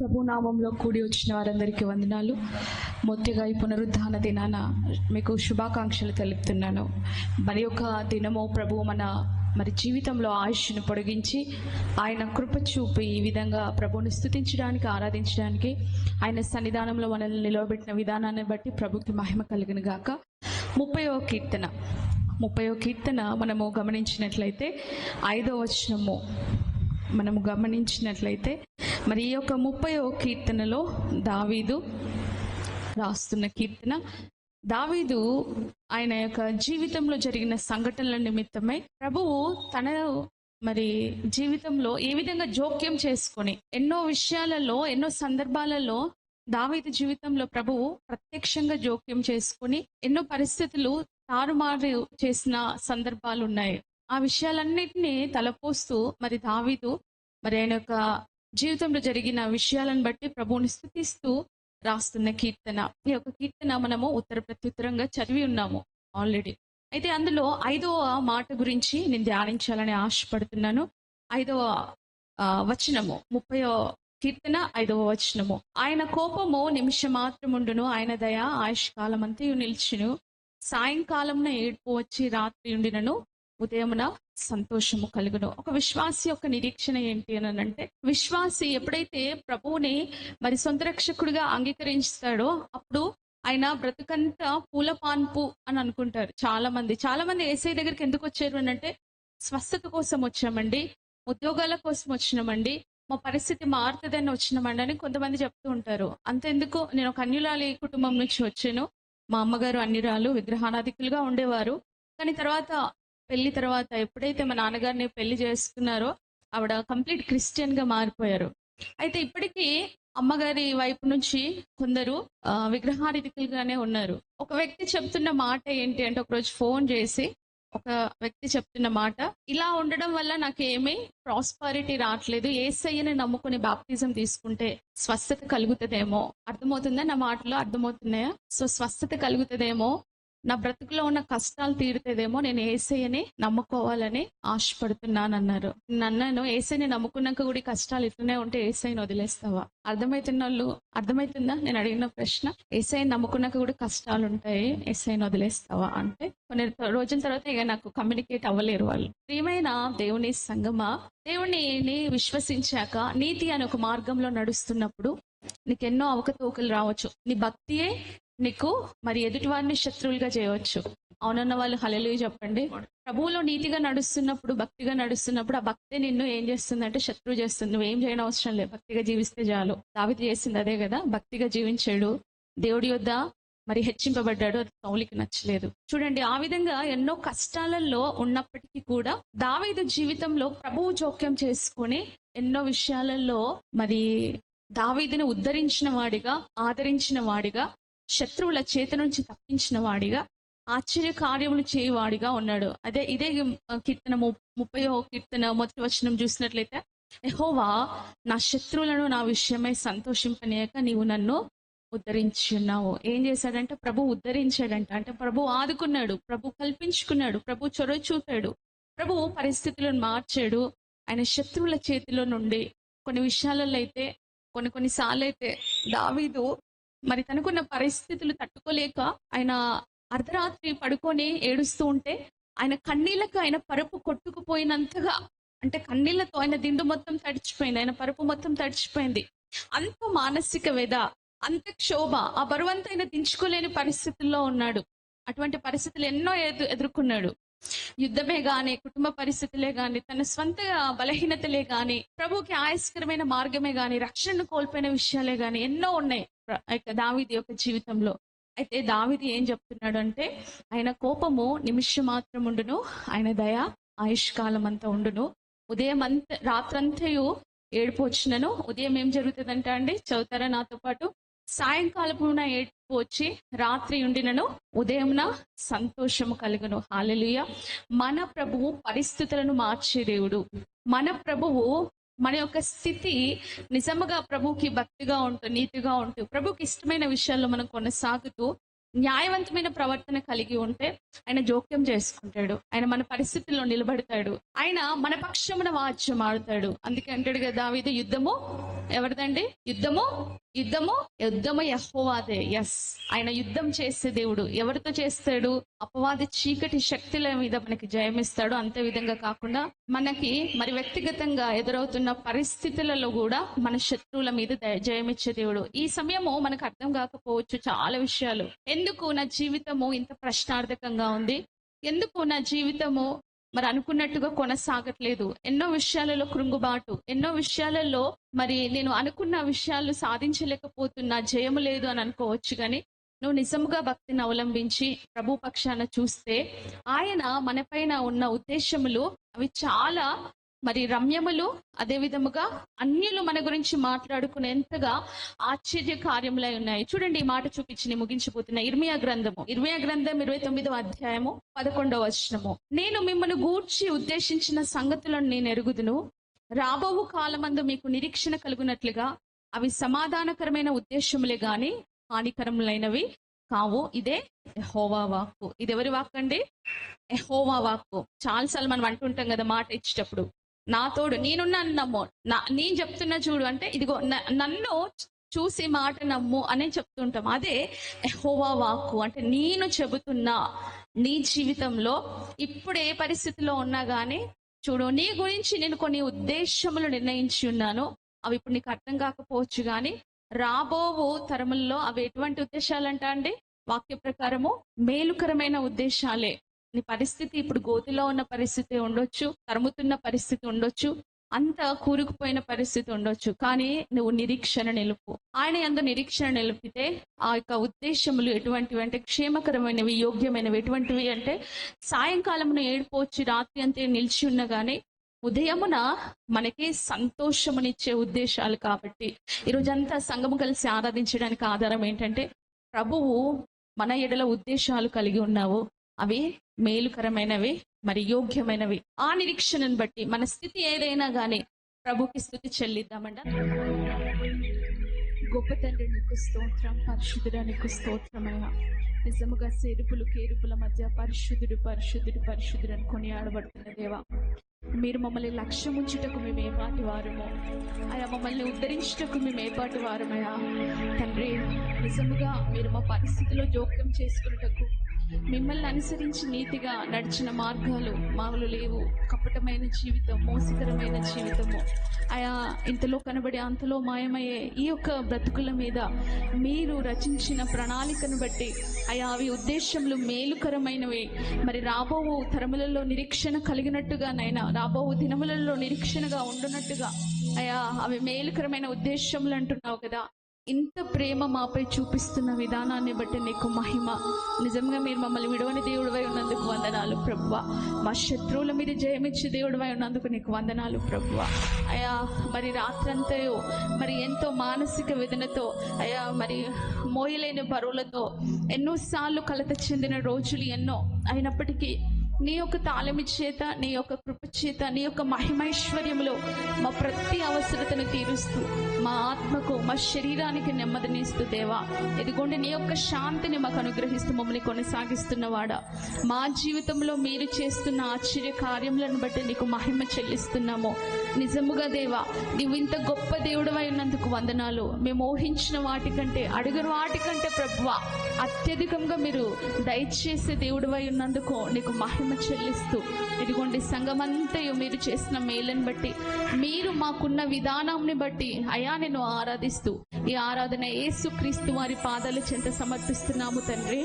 ప్రభు నామంలో కూడి వచ్చిన వారందరికీ వందనాలు. మొత్తిగా ఈ పునరుద్ధాన దినాన మీకు శుభాకాంక్షలు తెలుపుతున్నాను. మరి యొక్క దినము ప్రభు మన మరి జీవితంలో ఆయుష్ను పొడిగించి ఆయన కృప చూపి ఈ విధంగా ప్రభుని స్థుతించడానికి ఆరాధించడానికి ఆయన సన్నిధానంలో మనల్ని నిలవబెట్టిన విధానాన్ని బట్టి ప్రభుకి మహిమ కలిగిన గాక. ముప్పయో కీర్తన. ముప్పయో కీర్తన మనము గమనించినట్లయితే ఐదో వచనము మనము గమనించినట్లయితే మరి ఈ యొక్క ముప్పయో కీర్తనలో దావీదు రాస్తున్న కీర్తన. దావీదు ఆయన యొక్క జీవితంలో జరిగిన సంఘటనల నిమిత్తమై ప్రభువు తన మరి జీవితంలో ఏ విధంగా జోక్యం చేసుకొని ఎన్నో విషయాలలో ఎన్నో సందర్భాలలో దావీదు జీవితంలో ప్రభువు ప్రత్యక్షంగా జోక్యం చేసుకొని ఎన్నో పరిస్థితులు తారుమారు చేసిన సందర్భాలు ఉన్నాయి ఆ విషయాలన్నిటినీ తలపోస్తూ మరి దావీదు మరి ఆయన యొక్క జీవితంలో జరిగిన విషయాలను బట్టి ప్రభువుని స్థుతిస్తూ రాస్తున్న కీర్తన. ఈ యొక్క కీర్తన మనము ఉత్తర ప్రత్యుత్తరంగా చదివి ఉన్నాము ఆల్రెడీ అయితే అందులో ఐదవ మాట గురించి నేను ధ్యానించాలని ఆశపడుతున్నాను. ఐదవ వచనము ముప్పై కీర్తన ఐదవ వచనము. ఆయన కోపము నిమిషం మాత్రముండును ఆయన దయ ఆయుష్కాలం అంతయు నిలిచిను. సాయంకాలమున ఏడుపు వచ్చి రాత్రి ఉండినను. ఉదయమున సంతోషము కలుగును. ఒక విశ్వాసి యొక్క నిరీక్షణ ఏంటి అని అంటే విశ్వాసి ఎప్పుడైతే ప్రభువుని మరి సొంత రక్షకుడిగా అంగీకరిస్తాడో అప్పుడు ఆయన బ్రతుకంతా పూల పాన్పు అని అనుకుంటారు చాలా మంది చాలా మంది ఏసై దగ్గరికి ఎందుకు వచ్చారు అని అంటే స్వస్థత కోసం వచ్చామండి ఉద్యోగాల కోసం వచ్చినామండి మా పరిస్థితి మారుతుందని వచ్చినామండి అని కొంతమంది చెప్తూ ఉంటారు. అంతెందుకు? నేను ఒక అన్యులాలి కుటుంబం నుంచి వచ్చాను. మా అమ్మగారు అన్యురాలు విగ్రహానాధికులుగా ఉండేవారు. కానీ తర్వాత పెళ్ళి తర్వాత ఎప్పుడైతే మా నాన్నగారిని పెళ్ళి చేసుకున్నారో ఆవిడ కంప్లీట్ క్రిస్టియన్గా మారిపోయారు. అయితే ఇప్పటికీ అమ్మగారి వైపు నుంచి కొందరు ఆ, ఉన్నారు. ఒక వ్యక్తి చెప్తున్న మాట ఏంటి అంటే ఒకరోజు ఫోన్ చేసి ఒక వ్యక్తి చెప్తున్న మాట ఇలా ఉండడం వల్ల నాకు ఏమీ ప్రాస్పారిటీ రావట్లేదు. ఏసయ్యని నమ్ముకుని బాప్తిజం తీసుకుంటే స్వస్థత కలుగుతుందేమో? అర్థమవుతుందా నా మాటలో? అర్థమవుతున్నాయా? సో స్వస్థత కలుగుతుందేమో? నా బ్రతుకులో ఉన్న కష్టాలు తీరుతుందేమో నేను ఏసయ్యని నమ్ముకోవాలని ఆశపడుతున్నాను అన్నారు నన్నను ఏసైని నమ్ముకున్నాక కూడా కష్టాలు ఇట్లనే ఉంటే ఏసైని వదిలేస్తావా? అర్థమవుతున్న వాళ్ళు అర్థమవుతుందా నేను అడిగిన ప్రశ్న. ఏసైని నమ్ముకున్నాక కూడా కష్టాలు ఉంటాయి ఏసైని వదిలేస్తావా అంటే కొన్ని రోజుల తర్వాత ఇక నాకు కమ్యూనికేట్ అవ్వలేరు వాళ్ళు. ప్రియమైన దేవుని సంగమా దేవుణ్ణి విశ్వసించాక నీతి అనే ఒక మార్గంలో నడుస్తున్నప్పుడు నీకెన్నో అవకతవకలు రావచ్చు. నీ భక్తియే నీకు మరి ఎదుటి వారిని శత్రువులుగా చేయవచ్చు. అవునన్న వాళ్ళు హలలు చెప్పండి. ప్రభువులో నీతిగా నడుస్తున్నప్పుడు భక్తిగా నడుస్తున్నప్పుడు ఆ భక్తే నిన్ను ఏం చేస్తుందంటే శత్రువు చేస్తుంది. నువ్వేం చేయడం అవసరం లేదు. భక్తిగా జీవిస్తే చాలు. దావితి చేసింది అదే కదా? భక్తిగా జీవించాడు. దేవుడి యొద్ద మరి హెచ్చింపబడ్డాడు. అది సౌలికి నచ్చలేదు. చూడండి ఆ విధంగా ఎన్నో కష్టాలలో ఉన్నప్పటికీ కూడా దావేదు జీవితంలో ప్రభువు జోక్యం చేసుకుని ఎన్నో విషయాలలో మరి దావీదుని ఉద్ధరించిన వాడిగా ఆదరించిన వాడిగా శత్రువుల చేత నుంచి తప్పించిన వాడిగా ఆశ్చర్య కార్యములు చేయవాడిగా ఉన్నాడు. అదే ఇదే కీర్తన ము- కీర్తన మొదటి వచనం చూసినట్లయితే ఎహోవా నా శత్రువులను నా విషయమై సంతోషింపనీయక నీవు నన్ను ఉద్ధరించున్నావు ఏం చేశాడంటే ప్రభు ఉద్ధరించాడంట. అంటే ప్రభు ఆదుకున్నాడు ప్రభు కల్పించుకున్నాడు ప్రభు చొరవ చూపాడు ప్రభు పరిస్థితులను మార్చాడు. ఆయన శత్రువుల చేతిలో నుండి కొన్ని విషయాలలో అయితే కొన్ని కొన్నిసార్లు అయితే దావీదు మరి తనకున్న పరిస్థితులు తట్టుకోలేక ఆయన అర్ధరాత్రి పడుకొని ఏడుస్తూ ఉంటే ఆయన కన్నీళ్ళకు ఆయన పరుపు కొట్టుకుపోయినంతగా అంటే కన్నీళ్ళతో ఆయన దిండు మొత్తం తడిచిపోయింది ఆయన పరుపు మొత్తం తడిచిపోయింది. అంత మానసిక వేద అంత క్షోభ ఆ బరువంతా ఆయన దించుకోలేని పరిస్థితుల్లో ఉన్నాడు. అటువంటి పరిస్థితులు ఎన్నో ఎదు ఎదుర్కొన్నాడు. యుద్ధమే గాని కుటుంబ పరిస్థితులే గాని తన స్వంత బలహీనతలే గాని ప్రభుకి ఆయస్కరమైన మార్గమే గాని రక్షణను కోల్పోయిన విషయాలే గాని ఎన్నో ఉన్నాయి. దావీది యొక్క జీవితంలో. అయితే దావీది ఏం చెప్తున్నాడు అంటే ఆయన కోపము నిమిషం మాత్రం ఉండును ఆయన దయ ఆయుష్కాలం అంతా ఉండును. ఉదయం అంత రాత్రంతయు ఏడుపు వచ్చినను. ఉదయం ఏం జరుగుతుందంట అండి చదువుతారా నాతో పాటు సాయంకాలపున ఏడుపు వచ్చి రాత్రి ఉండినను. ఉదయంన సంతోషము కలుగును. హాలెలుయ. మన ప్రభువు పరిస్థితులను మార్చే దేవుడు. మన ప్రభువు మన యొక్క స్థితి నిజముగా ప్రభుకి భక్తిగా ఉంటూ నీతిగా ఉంటూ ప్రభుకి ఇష్టమైన విషయాల్లో మనం కొనసాగుతూ న్యాయవంతమైన ప్రవర్తన కలిగి ఉంటే ఆయన జోక్యం చేసుకుంటాడు. ఆయన మన పరిస్థితుల్లో నిలబడతాడు. ఆయన మన పక్షమున వాచ్యం ఆడతాడు. అందుకే అంటాడు కదా దావీదు యుద్ధము ఎవరిదండి? యుద్ధము యుద్ధము యుద్ధము యహోవాదే. ఎస్ ఆయన యుద్ధం చేసే దేవుడు. ఎవరితో చేస్తాడు? అపవాది చీకటి శక్తుల మీద మనకి జయమిస్తాడు. అంతే విధంగా కాకుండా మనకి మరి వ్యక్తిగతంగా ఎదురవుతున్న పరిస్థితులలో కూడా మన శత్రువుల మీద దయ- జయమిచ్చే దేవుడు. ఈ సమయము మనకు అర్థం కాకపోవచ్చు చాలా విషయాలు. ఎందుకు నా జీవితము ఇంత ప్రశ్నార్థకంగా ఉంది? ఎందుకు నా జీవితము మరి అనుకున్నట్టుగా కొనసాగట్లేదు. ఎన్నో విషయాలలో కృంగుబాటు ఎన్నో విషయాలలో మరి నేను అనుకున్న విషయాలు సాధించలేకపోతున్నా జయము లేదు అని అనుకోవచ్చు కానీ నువ్వు నిజముగా భక్తిని అవలంబించి ప్రభు పక్షాన చూస్తే ఆయన మనపైన ఉన్న ఉద్దేశములు అవి చాలా మరి రమ్యములు అదే విధముగా అన్యులు మన గురించి మాట్లాడుకునేంతగా ఆశ్చర్య కార్యములై ఉన్నాయి. చూడండి ఈ మాట చూపించి నేను ముగించిపోతున్నా ఇర్మియా గ్రంథము. ఇర్మియా గ్రంథం ఇరవై తొమ్మిదవ అధ్యాయము పదకొండవ వచనము. నేను మిమ్మల్ని గూర్చి ఉద్దేశించిన సంగతులను నేను ఎరుగుదును. రాబోవు కాలమందు మీకు నిరీక్షణ కలుగునట్లుగా అవి సమాధానకరమైన ఉద్దేశములే గాని హానికరములైనవి కావు. ఇదే ఎహోవా వాక్కు. ఇది ఎవరి వాక్కు అండి ఎహోవా వాక్కు. చాలాసార్లు మనం అంటుంటాం కదా మాట ఇచ్చేటప్పుడు. నా తోడు నేనున్నాను నమ్ము. నా నేను చెప్తున్నా చూడు అంటే ఇదిగో న- నన్ను చూసి మాట నమ్ము అనే చెప్తుంటాం. అదే ఎహోవా వాక్కు. అంటే నేను చెబుతున్నా నీ జీవితంలో ఇప్పుడు ఏ పరిస్థితిలో ఉన్నా గానీ చూడు నీ గురించి నేను కొన్ని ఉద్దేశములు నిర్ణయించి ఉన్నాను. అవి ఇప్పుడు నీకు అర్థం కాకపోవచ్చు కానీ రాబోవు తరముల్లో అవి ఎటువంటి ఉద్దేశాలంట అండి? వాక్య ప్రకారము మేలుకరమైన ఉద్దేశాలే. నీ పరిస్థితి ఇప్పుడు గోతిలో ఉన్న పరిస్థితి ఉండొచ్చు తరుముతున్న పరిస్థితి ఉండొచ్చు అంత కూరుకుపోయిన పరిస్థితి ఉండొచ్చు. కానీ నువ్వు నిరీక్షణ నిలుపు. ఆయన ఎందు నిరీక్షణ నిలిపితే ఆ యొక్క ఉద్దేశములు ఎటువంటివి అంటే క్షేమకరమైనవి యోగ్యమైనవి ఎటువంటివి అంటే సాయంకాలమున ఏడిపోవచ్చు రాత్రి అంతే నిలిచి ఉన్న కానీ ఉదయమున మనకి సంతోషమునిచ్చే ఉద్దేశాలు కాబట్టి ఈరోజంతా సంఘము కలిసి ఆరాధించడానికి ఆధారం ఏంటంటే ప్రభువు మన ఎడల ఉద్దేశాలు కలిగి ఉన్నావు. అవి మేలుకరమైనవి మరి యోగ్యమైనవి. ఆ నిరీక్షణను బట్టి మన స్థితి ఏదైనా గానీ ప్రభుకి స్థుతి చెల్లిద్దామంట గొప్ప తండ్రి నీకు స్తోత్రం. పరిశుద్ధుడ నీకు స్తోత్రమైన. నిజముగా సేరుపులు కేరుపుల మధ్య పరిశుద్ధుడు పరిశుద్ధుడు పరిశుద్ధుడు అని కొనియాడబడుతున్న దేవా. మీరు మమ్మల్ని లక్ష్యం ఉంచుటకు మేము ఏపాటి వారము. వారమో అయా మమ్మల్ని ఉద్ధరించుటకు మేము ఏపాటి పాటి వారమయా. తండ్రి నిజముగా మీరు మా పరిస్థితిలో జోక్యం చేసుకున్నటకు మిమ్మల్ని అనుసరించి నీతిగా నడిచిన మార్గాలు మామూలు లేవు. కపటమైన జీవితం మోసకరమైన జీవితము. ఆయా ఇంతలో కనబడే అంతలో మాయమయ్యే ఈ యొక్క బ్రతుకుల మీద మీరు రచించిన ప్రణాళికను బట్టి అయా అవి ఉద్దేశంలో మేలుకరమైనవి. మరి రాబోవు తరములలో నిరీక్షణ కలిగినట్టుగా నైనా రాబోవు దినములలో నిరీక్షణగా ఉండునట్టుగా అయా అవి మేలుకరమైన ఉద్దేశములు అంటున్నావు కదా. ఇంత ప్రేమ మాపై చూపిస్తున్న విధానాన్ని బట్టి నీకు మహిమ. నిజంగా మీరు మమ్మల్ని విడవని దేవుడివై ఉన్నందుకు వందనాలు ప్రభువ. మా శత్రువుల మీద జయమిచ్చి దేవుడివై ఉన్నందుకు నీకు వందనాలు ప్రభువ. అయా మరి రాత్రంతయో మరి ఎంతో మానసిక వేదనతో అయా మరి మోయలేని బరువులతో ఎన్నోసార్లు కలత చెందిన రోజులు ఎన్నో అయినప్పటికీ నీ యొక్క తాళమి చేత నీ యొక్క కృప చేత నీ యొక్క మహిమైశ్వర్యంలో మా ప్రతి అవసరతను తీరుస్తూ మా ఆత్మకు మా శరీరానికి నెమ్మదినిస్తూ దేవా. ఇదిగోండి నీ యొక్క శాంతిని మాకు అనుగ్రహిస్తూ మమ్మల్ని కొనసాగిస్తున్నవాడా. మా జీవితంలో మీరు చేస్తున్న ఆశ్చర్య కార్యములను బట్టి నీకు మహిమ చెల్లిస్తున్నాము. నిజముగా దేవా నీవు ఇంత గొప్ప దేవుడు ఉన్నందుకు వందనాలు. మేము ఊహించిన వాటికంటే అడుగున వాటికంటే ప్రభువ అత్యధికంగా మీరు దయచేసే దేవుడు ఉన్నందుకు నీకు మహిమ చెల్లిస్తూ ఇదిగోండి సంఘమంతయు మీరు చేసిన మేలను బట్టి మీరు మాకున్న విధానాన్ని బట్టి అయా నేను ఆరాధిస్తూ ఈ ఆరాధన ఏసుక్రీస్తు వారి పాదాల చెంత సమర్పిస్తున్నాము తండ్రి.